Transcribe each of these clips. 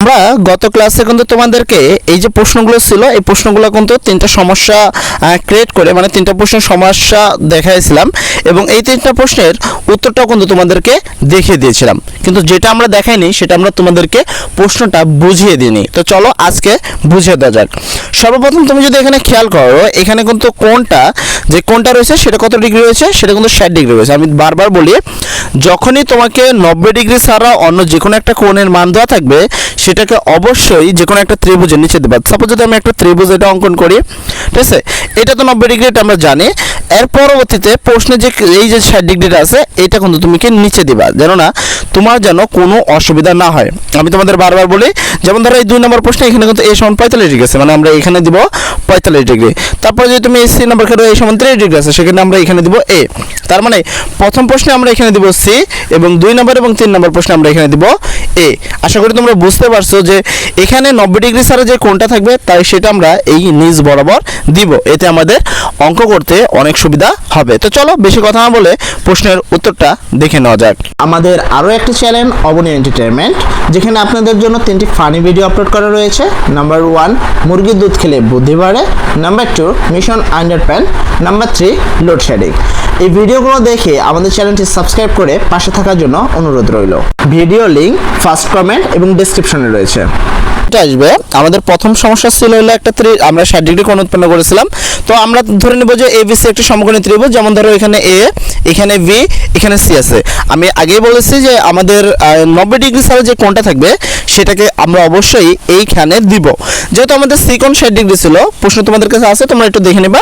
আমরা গত ক্লাসে কিন্তু তোমাদেরকে এই যে প্রশ্নগুলো ছিল, এই প্রশ্নগুলো কিন্তু তিনটা সমস্যা ক্রিয়েট করে মানে তিনটা প্রশ্নের সমস্যা দেখাইছিলাম এবং এই তিনটা প্রশ্নের উত্তরটাও কিন্তু তোমাদেরকে দেখিয়ে দিয়েছিলাম। কিন্তু যেটা আমরা দেখাইনি, সেটা আমরা তোমাদেরকে প্রশ্নটা বুঝিয়ে দিইনি। তো চলো আজকে বুঝিয়ে দেওয়া যাক। সর্বপ্রথম তুমি যদি এখানে খেয়াল করো, এখানে কিন্তু কোনটা যে কোনটা রয়েছে সেটা কত ডিগ্রি রয়েছে? সেটা কিন্তু ষাট ডিগ্রি রয়েছে। আমি বারবার বলি, যখনই তোমাকে নব্বই ডিগ্রি ছাড়া অন্য যে কোনো একটা কোণের মান দেওয়া থাকবে সেটাকে অবশ্যই যে কোনো একটা ত্রিভুজের নিচে দেবা। সাপোজ যদি আমি একটা ত্রিভুজ এটা অঙ্কন করি, ঠিক আছে? এটা তো নব্বই ডিগ্রি, এটা আমরা জানি। এর পরবর্তীতে প্রশ্নে যে এই যে ষাট ডিগ্রিটা আছে, এটা কিন্তু তুমি কি নিচে দিবা। যেন না তোমার যেন কোনো অসুবিধা না হয়। আমি তোমাদের বারবার বলি, যেমন ধরো এই দুই নম্বর প্রশ্নে এখানে কিন্তু এ সমান পঁয়তাল্লিশ ডিগ্রি আছে মানে আমরা এখানে দিব পঁয়তাল্লিশ ডিগ্রি তারপরে যদি তুমি সি নাম্বার খেলো এ সমান ত্রিশ ডিগ্রি আছে সেখানে আমরা এখানে দিব এ তার মানে প্রথম প্রশ্নে আমরা এখানে দিব সি এবং দুই নম্বর এবং তিন নম্বর প্রশ্নে আমরা এখানে দিব এ আশা করি তোমরা বুঝতে পারছ যে এখানে নব্বই ডিগ্রি ছাড়া যে কোনটা থাকবে, তাই সেটা আমরা এই নিজ বরাবর দিব। এতে আমাদের অঙ্ক করতে অনেক সুবিধা হবে। তো চলো, বেশি কথা না বলে প্রশ্নের উত্তরটা দেখে নেওয়া যাক। আমাদের আরও একটি চ্যানেল, অবনী এন্টারটেনমেন্ট যেখানে আপনাদের জন্য তিনটি ফানি ভিডিও আপলোড করা রয়েছে। নাম্বার ওয়ান মুরগির দুধ খেলে বুদ্ধি number two mission under pan number three load shedding এই ভিডিওগুলো দেখে আমাদের চ্যানেলটি সাবস্ক্রাইব করে পাশে থাকার জন্য অনুরোধ রইল। ভিডিও লিঙ্ক ফার্স্ট কমেন্ট এবং ডিসক্রিপশনে রয়েছে। আসবে। আমাদের প্রথম সমস্যা ছিল হলো একটা আমরা ষাট ডিগ্রি কোণ উৎপন্ন করেছিলাম। তো আমরা ধরে নেব যে এ বিসি একটি সমকোণী ত্রিভুজ, যেমন ধরো এখানে এ এখানে ভি এখানে সি আছে। আমি আগেই বলেছি যে আমাদের নব্বই ডিগ্রি ছাড়া যে কোণটা থাকবে, সেটাকে আমরা অবশ্যই এইখানে দিব। যেহেতু আমাদের সি কোণ ষাট ডিগ্রি ছিল, প্রশ্ন তোমাদের কাছে আছে, তোমরা একটু দেখে নেবা।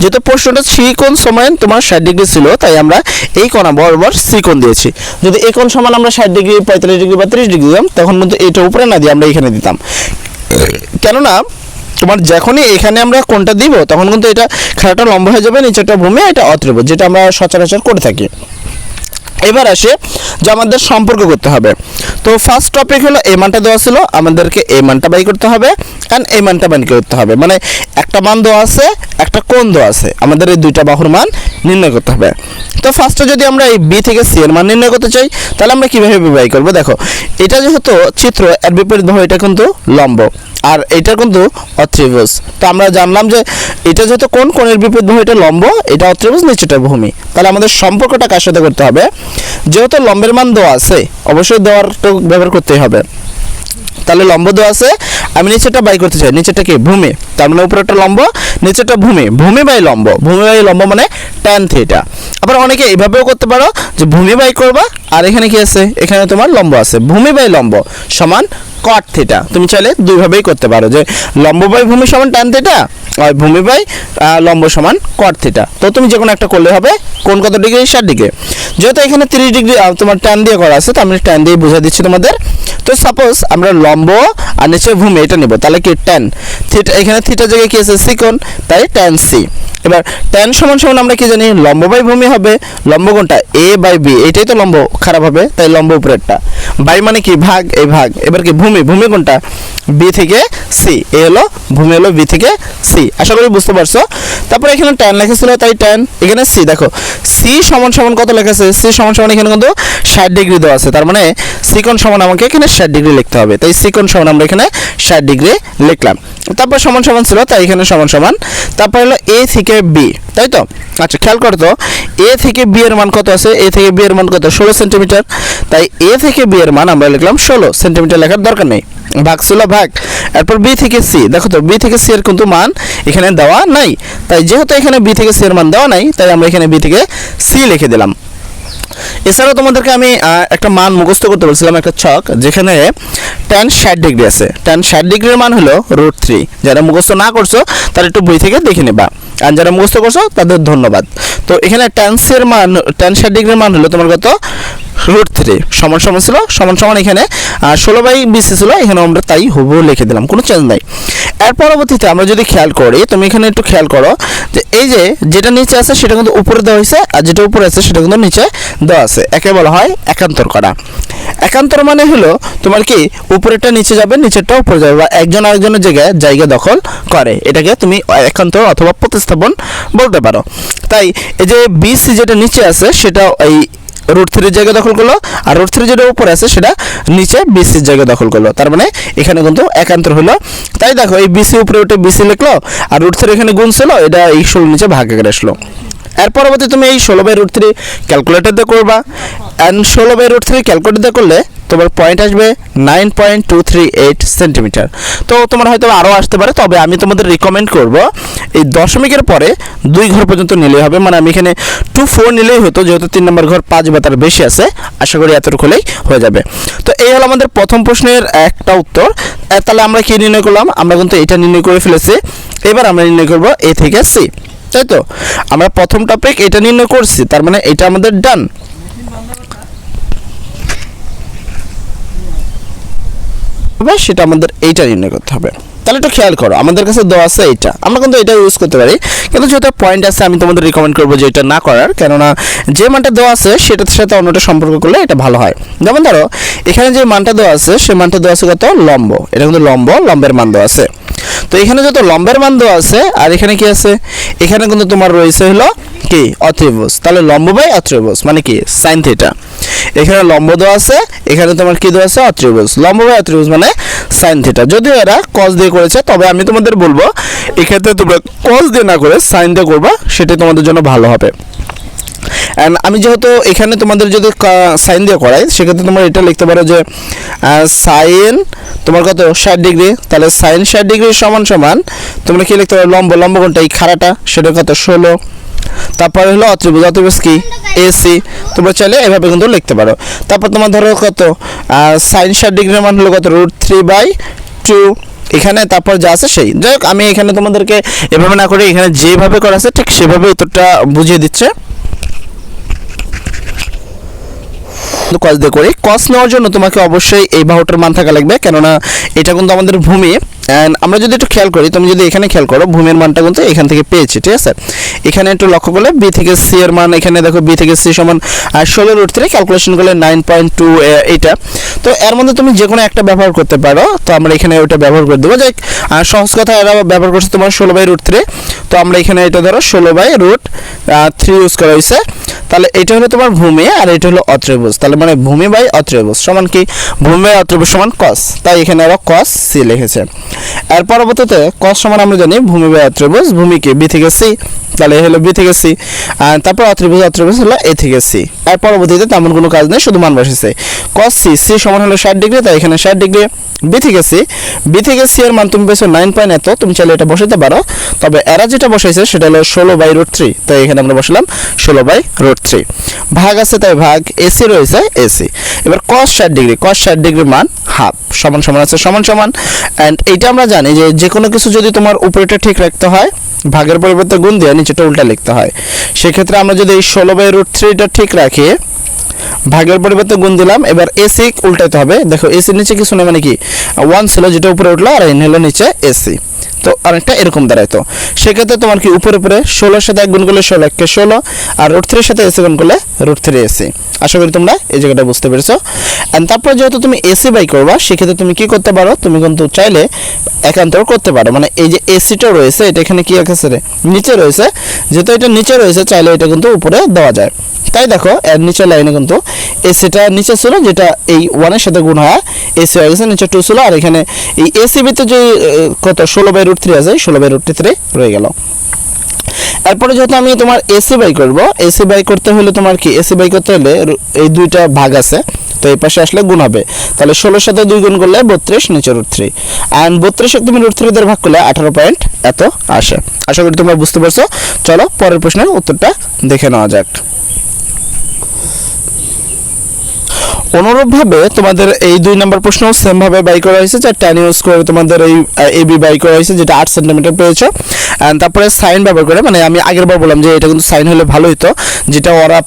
যেহেতু প্রশ্নটা সি কোণ সমান তোমার ষাট ডিগ্রি ছিল, তাই আমরা এই কোণা বরাবর সি কোণ দিয়েছি। যদি এই কোণ সমান আমরা ষাট ডিগ্রি, পঁয়তাল্লিশ ডিগ্রি বা ত্রিশ ডিগ্রি দিতাম, তখন কিন্তু এটা উপরে না দিয়ে আমরা এখানে দিতাম। কেননা তোমার যখনই এখানে আমরা কোনটা দিব, তখন কিন্তু এটা খেলাটা লম্বা হয়ে যাবে নিচেটা ভূমি, এটা অত্রিভুজ যেটা আমরা সচরাচর করে থাকি। এবার আসে যে আমাদের সম্পর্ক করতে হবে। তো ফার্স্ট টপিক হলো, এই মানটা দেওয়া ছিল, আমাদেরকে এই মানটা বাই করতে হবে অ্যান্ড এই মানটা বাই করতে হবে। মানে একটা মান দেওয়া আছে, একটা কোণ দেওয়া আছে, আমাদের এই দুইটা বাহুর মান নির্ণয় করতে হবে। তো ফার্স্টে যদি আমরা এই বি থেকে সি এর মান নির্ণয় করতে চাই, তাহলে আমরা কীভাবে বাই করব? দেখো, এটা যেহেতু চিত্র, এর বিপরীত বাহু, এটা কিন্তু লম্ব। আর এটা কিন্তু অত্রিভুজ। তো আমরা জানলাম যে এটা যেহেতু কোন কোণের বিপরীত ভূমি, এটা লম্ব, এটা অত্রিভুজ নিচেটা ভূমি। তাহলে আমাদের সম্পর্কটা কার সাথে করতে হবে? যেহেতু লম্বের মান দেওয়া আছে, অবশ্যই দেওয়ার তো ব্যবহার করতেই হবে। তাহলে লম্ব দেওয়া আছে আমি নিচেটা বাই করতে চাই। নিচেটা কি ভূমি। তার মানে উপরেটা লম্ব নিচেটা ভূমি। ভূমি বাই লম্ব। ভূমি বাই লম্ব মানে ট্যান থিটা আবার অনেকে এইভাবেও করতে পারো যে ভূমি বাই করবা, আর এখানে কি আছে? এখানে তোমার লম্ব আছে। ভূমি বাই লম্ব সমান কট থিটা তুমি চাইলে দুইভাবেই করতে পারো যে লম্ব বাই ভূমি সমান ট্যান থিটা আর ভূমি বাই লম্ব সমান কট থিটা তো তুমি যে কোনো একটা করলে হবে। কোন কত ডিগ্রি? ষাট ডিগ্রি। যেহেতু এখানে তিরিশ ডিগ্রি তোমার ট্যান দিয়ে করা আছে, তো আমি ট্যান দিয়ে বুঝা দিচ্ছি তোমাদের। তো সাপোজ আমরা লম্ব আর নিচে ভূমি এটা নেব, তাহলে কি ট্যান থিটা এখানে থিটা জায়গায় কি আছে? সিকোণ, তাই ট্যান সি এবার ট্যান সমান সমান আমরা কি জানি? লম্ব বাই ভূমি হবে, লম্ব কোনটা? এ বাই বি এটাই তো লম্ব, খারাপ হবে, তাই লম্ব উপরেরটা। বাই মানে কি? ভাগ এই ভাগ। এবার কি? ভূমি ভূমি কোনটা? বি থেকে সি এ হলো, ভূমি হলো বি থেকে সি আশা করি বুঝতে পারছ? তারপরে এখানে ট্যান লেখেছিল তাই ট্যান এখানে সি দেখো সি সমান সমান কত লেখা আছে? সি সমান সমান এখানে কিন্তু ষাট ডিগ্রি দেওয়া আছে, তার মানে সিকোণ সমান আমাকে এখানে ষাট ডিগ্রি লিখতে হবে। তাই সিকোণ সমান আমরা এখানে ষাট ডিগ্রি লিখলাম। তারপর সমান সমান ছিল, তাই এখানে সমান সমান। তারপর হলো এ থেকে বি, তাই তো? আচ্ছা খেয়াল করো তো, এ থেকে বি এর মান কত আছে? এ থেকে বি এর মান কত? ষোলো সেন্টিমিটার। তাই এ থেকে বি এর মান আমরা লিখলাম ষোলো সেন্টিমিটার লেখার দরকার নেই। ভাগ ছিল ভাগ। এরপর বি থেকে সি, দেখো তো, বি থেকে সি এর কিন্তু মান এখানে দেওয়া নাই। তাই যেহেতু এখানে বি থেকে সি এর মান দেওয়া নাই, তাই আমরা এখানে বি থেকে সি লিখে দিলাম। এছাড়াও তোমাদেরকে আমি একটা মান মুখস্থ করতে বলছিলাম, একটা ছক, যেখানে টেন ষাট ডিগ্রি আছে। টেন ষাট ডিগ্রির মান হলো রুট থ্রি যারা মুখস্থ না করছ, তারা একটু বই থেকে দেখে নেবা। আর যারা মুখস্থ করছ, তাদের ধন্যবাদ। তো এখানে টেন্সের মান টেন ষাট ডিগ্রির মান হলো তোমার কত? রুট থ্রি সমান সমান ছিল, সমান সমান এখানে ষোলো বাই বিসি ছিল এখানে আমরা তাই হুবহু লিখে দিলাম, কোনো চেঞ্জ নাই। এর পরবর্তীতে আমরা যদি খেয়াল করি, তুমি এখানে একটু খেয়াল করো যে এই যে যেটা নিচে আছে সেটা কিন্তু উপরে দেওয়া হয়েছে, আর যেটা উপরে আছে সেটা কিন্তু নিচে দেওয়া আছে। একে বলা হয় একান্তর করা। একান্তর মানে হলো তোমার কি উপরেরটা নিচে যাবে, নিচেরটা উপরে যাবে, বা একজন আরেকজনের জায়গায় জায়গা দখল করে। এটাকে তুমি একান্তর অথবা প্রতিস্থাপন বলতে পারো। তাই এই যে বিসি যেটা নিচে আছে, সেটা এই রুট থ্রির জায়গা দখল করল, আর রুট থ্রি যেটা উপরে আছে, সেটা নিচে বিসির জায়গা দখল করল। তার মানে এখানে কিন্তু একান্তর হলো তাই দেখো, এই বিসি উপরে উঠে বিসি লিখলো, আর রুট থ্রি এখানে গুণ ছিল এটা এই ষোলো নিচে ভাগ করে আসলো। এর পরবর্তী তুমি এই ষোলো বাই রুট থ্রি ক্যালকুলেটার দিয়ে করবা। অ্যান্ড ষোলো বাই রুট থ্রি ক্যালকুলেটার দিয়ে করলে তোমার পয়েন্ট আসবে nine point two three eight centimetre তো তোমার হয়তো আরও আসতে পারে, তবে আমি তোমাদের রিকমেন্ড করব, এই দশমিকের পরে দুই ঘর পর্যন্ত নিলেই হবে। মানে আমি এখানে টু ফোর নিলেই হতো, যেহেতু তিন নম্বর ঘর পাঁচ বা তার বেশি আছে, আশা করি এতটুকু হলেই হয়ে যাবে। তো এই হলো আমাদের প্রথম প্রশ্নের একটা উত্তর। তাহলে আমরা কি নির্ণয় করলাম? আমরা কিন্তু এটা নির্ণয় করে ফেলেছি। এবার আমরা নির্ণয় করব এ থেকে সি তাই তো? আমরা প্রথম টপিক এটা নির্ণয় করছি, তার মানে এটা আমাদের ডান হবে, সেটা আমাদের এইটা নির্ণয় করতে হবে। তাহলে একটু খেয়াল করো, আমাদের কাছে দেওয়া আছে এইটা। আমরা কিন্তু এটা ইউজ করতে পারি, কিন্তু যেহেতু পয়েন্ট আছে, আমি তোমাদের রিকমেন্ড করব যে এটা না করার, কেননা যে মানটা দেওয়া আছে, সেটার সাথে অন্যটা সম্পর্ক করলে এটা ভালো হয়। যেমন ধরো, এখানে যে মানটা দেওয়া আছে সেই মানটা দেওয়া আছে কত? লম্ব। এটা কিন্তু লম্ব, লম্বের মান দেওয়া আছে। তো এখানে যত লম্বের মান দেওয়া আছে, আর এখানে কি আছে? এখানে কিন্তু তোমার রয়েছে হলো কি? অত্রিভুজ। তাহলে লম্ব বাই অত্রিভুজ মানে কি? সাইন থিটা এখানে লম্ব দেওয়া আছে, এখানে তোমার কি দেওয়া আছে? অত্রিভুজ লম্ব বা অত্রিভুজ মানে সাইন থিটা যদিও এরা কস দিয়ে করেছে, তবে আমি তোমাদের বলব, এক্ষেত্রে তোমরা কস দিয়ে না করে সাইন দিয়ে করবা সেটাই তোমাদের জন্য ভালো হবে। অ্যান্ড আমি যেহেতু এখানে তোমাদের যদি সাইন দিয়ে করাই, সেক্ষেত্রে তোমরা এটা লিখতে পারো যে সাইন তোমার কত? ষাট ডিগ্রি। তাহলে সাইন ষাট ডিগ্রি সমান সমান, তোমরা কি লিখতে পারো? লম্ব লম্ব কোনটা? এই খাড়াটা, সেটা কত? ষোলো। তারপরে হলো অত্রিভুজ অত্রিভুজ কি? এসি তোমরা চাইলে এভাবে কিন্তু লিখতে পারো। তারপর তোমার ধরো কত? সাইন ষাট ডিগ্রির মান হলো কত? রুট থ্রি বাই টু এখানে তারপর যা আছে সেই। যাই হোক, আমি এখানে তোমাদেরকে এভাবে না করে এখানে যেভাবে করা আছে, ঠিক সেভাবে উত্তরটা বুঝিয়ে দিচ্ছে। কস দিয়ে করি। কস নেওয়ার জন্য তোমাকে অবশ্যই এই বাহুটার মান থাকা লাগবে, কেননা এটা কিন্তু আমাদের ভূমি। অ্যান্ড আমরা যদি একটু খেয়াল করি, তুমি যদি এখানে খেয়াল করো, ভূমির মানটা কিন্তু এখান থেকে পেয়েছি, ঠিক আছে? এখানে একটু লক্ষ্য করলে বি থেকে সি এর মান, এখানে দেখো বি থেকে সি সমান ষোলো রুট থেকে ক্যালকুলেশন করলে নাইন পয়েন্ট টু এইটা। তো এর মধ্যে তুমি যে কোনো একটা ব্যবহার করতে পারো, তো আমরা এখানে ওটা ব্যবহার করে দেবো। যে সহজ কথা, এরা ব্যবহার করছে তোমার ষোলো বাই রুট থ্রি তো আমরা এখানে এটা ধরো ষোলো বাই রুট থ্রি ইউজ করা হয়েছে। তাহলে এটা হলো তোমার ভূমি আর এটা হলো অত্রিভুজ। তাহলে মানে ভূমি বাই অত্রিভুজ, সমান কি? ভূমি বাই সমান কস তাই এখানে আরও কস সি লিখেছে। এর পরবর্তীতে কস সমান আমরা জানি ভূমি বাই অত্রিভুজ, ভূমি কি? বি থেকে সি তাহলে হলো বি থেকে সি আর তারপর অত্রিভুজ অত্রিভুজ হলো এ থেকে সি আর পরবর্তীতে তেমন কোনো কাজ নেই, শুধু মান বসেছে। কস সি সি সমান হলো ষাট ডিগ্রি, তাই এখানে ষাট ডিগ্রি। বি থেকে সি বি থেকে সি এর মান তুমি পেয়েছ নাইন পয়েন্ট এত, তুমি চাইলে এটা বসাতে পারো। তবে এরা যেটা বসাইছে সেটা হলো ষোলো বাই রুট থ্রি তাই এখানে আমরা বসালাম ষোলো বাই রুট থ্রি ভাগ আছে তাই ভাগ এসি রয়েছে এসি এবার কস ষাট ডিগ্রি কস ষাট ডিগ্রির মান হাফ সমান সমান আছে, সমান সমান। অ্যান্ড এইটা আমরা জানি যে যে কোনো কিছু যদি তোমার উপরেটা ঠিক রাখতে হয়, ভাগের পরিবর্তে গুণ দিয়ে নিচেটা উল্টা লিখতে হয়। সেক্ষেত্রে আমরা যদি এই ষোলো বাই রুট থ্রিটা ঠিক রাখি, ভাগের পরিবর্তে গুণ দিলাম, এবার এসি উল্টাইতে হবে। দেখো এসির নিচে কিছু নেই মানে কি? ওয়ান ছিল, যেটা উপরে উঠল, আর এন হলো নিচে এসি তো অনেকটা এরকম দাঁড়াইতো সেক্ষেত্রে তোমার কি উপরে উপরে ষোলোর সাথে এক গুণ করলে ষোলো এককে ষোলো, আর রুট থ্রির সাথে এসি গুণ করলে রুট থ্রি এসি আশা করি তোমরা এই জায়গাটা বুঝতে পেরেছ। অ্যান্ড তারপর যেহেতু তুমি এসি বাই করবা, সেক্ষেত্রে তুমি কি করতে পারো? তুমি কিন্তু চাইলে একান্তর করতে পারো। মানে এই যে এসিটা রয়েছে, এটা এখানে কি আছে রে? নিচে রয়েছে। যেহেতু এটা নিচে রয়েছে, চাইলে এটা কিন্তু উপরে দেওয়া যায়। তাই দেখো, এর নিচের লাইনে কিন্তু এসিটা নিচে ছিল, যেটা এই ওয়ানের সাথে গুণ হয়। এসি হয়ে গেছে, নিচে টু ছিল। আর এখানে এই এসি ভিতরে যে কত? ষোলো বাই রুট থ্রি আছে, ষোলো বাই রুট থ্রি রয়ে গেল। এরপরে যেহেতু আমি তোমার এসি বাই করব এসি বাই করতে হলে তোমার কি? এসি বাই করতে হলে এই দুইটা ভাগ আছে, তো এই পাশে আসলে গুণ হবে। তাহলে ষোলোর সাথে দুই গুণ করলে বত্রিশ, নিচে রুট থ্রি অ্যান্ড বত্রিশে তুমি রুট থ্রি ভাগ করলে আঠারো পয়েন্ট এত আসে। আশা করি তোমরা বুঝতে পারছ। চলো পরের প্রশ্নের উত্তরটা দেখে নেওয়া যাক। অনুরূপভাবে তোমাদের এই দুই নম্বর প্রশ্ন সেম ভাবে বাই করা হয়েছে, যে টেন ইউজ করে তোমাদের এই এ বি বাই করা হয়েছে, যেটা আট সেন্টিমিটার পেয়েছ। অ্যান্ড তারপরে সাইন ব্যবহার করে মানে আমি আগের বার বললাম যে এটা কিন্তু সাইন হলে ভালো হতো যেটা ওরা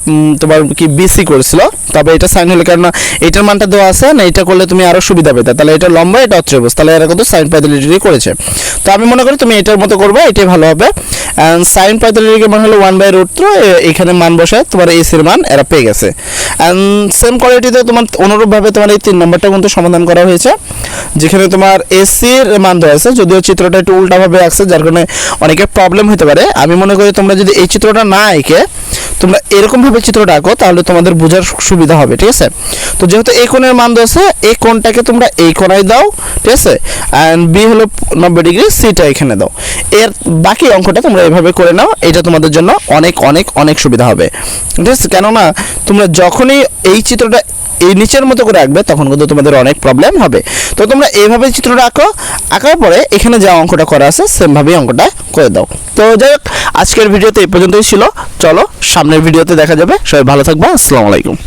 তোমার কি বিসি করেছিল। তবে এটা সাইন হলে কারণ এটার মানটা দেওয়া আছে, না এটা করলে তুমি আরও সুবিধা পেতে। তাহলে এটা লম্বা, এটা অত্রিভুজ। তাহলে এরা কিন্তু সাইন ডিগ্রি করেছে। তো আমি মনে করি তুমি এটার মতো করবে, এটাই ভালো হবে। অ্যান্ড সাইন ডিগ্রি মান হলো ওয়ান বাই রুট এখানে মান বসায় তোমার এসির মান এরা পেয়ে গেছে। অ্যান্ড সেম কোয়ালিটিতে তোমার অনুরূপভাবে তোমার এই তিন নম্বরটা কিন্তু সমাধান করা হয়েছে। যেখানে তোমার এসির মান দেওয়া আছে যদিও চিত্রটা একটু উল্টাভাবে আসছে যার কারণে অনেকের প্রবলেম হতে পারে। আমি মনে করি তোমরা যদি এই চিত্রটা না এঁকে, তোমরা এরকমভাবে চিত্রটা আঁকো, তাহলে তোমাদের বোঝার সুবিধা হবে, ঠিক আছে? তো যেহেতু এই কোণের মান আছে এই কোণটাকে তোমরা এই কোণায় দাও, ঠিক আছে? অ্যান্ড বি হলো নব্বই ডিগ্রি সিটা এখানে দাও। এর বাকি অঙ্কটা তোমরা এভাবে করে নাও, এটা তোমাদের জন্য অনেক অনেক অনেক সুবিধা হবে। ঠিক আছে? কেননা তোমরা যখনই এই চিত্রটা এই নিচের মতো করে আঁকবে তখন কিন্তু তোমাদের অনেক প্রবলেম হবে। তো তোমরা এইভাবে চিত্রটা আঁকো আঁকার পরে এখানে যা অঙ্কটা করা আছে সেমভাবেই অঙ্কটা করে দাও। তো যাই হোক, আজকের ভিডিওতে এই পর্যন্তই ছিল। চলো, সামনের ভিডিওতে দেখা যাবে। সবাই ভালো থাকবা, আসসালামু আলাইকুম।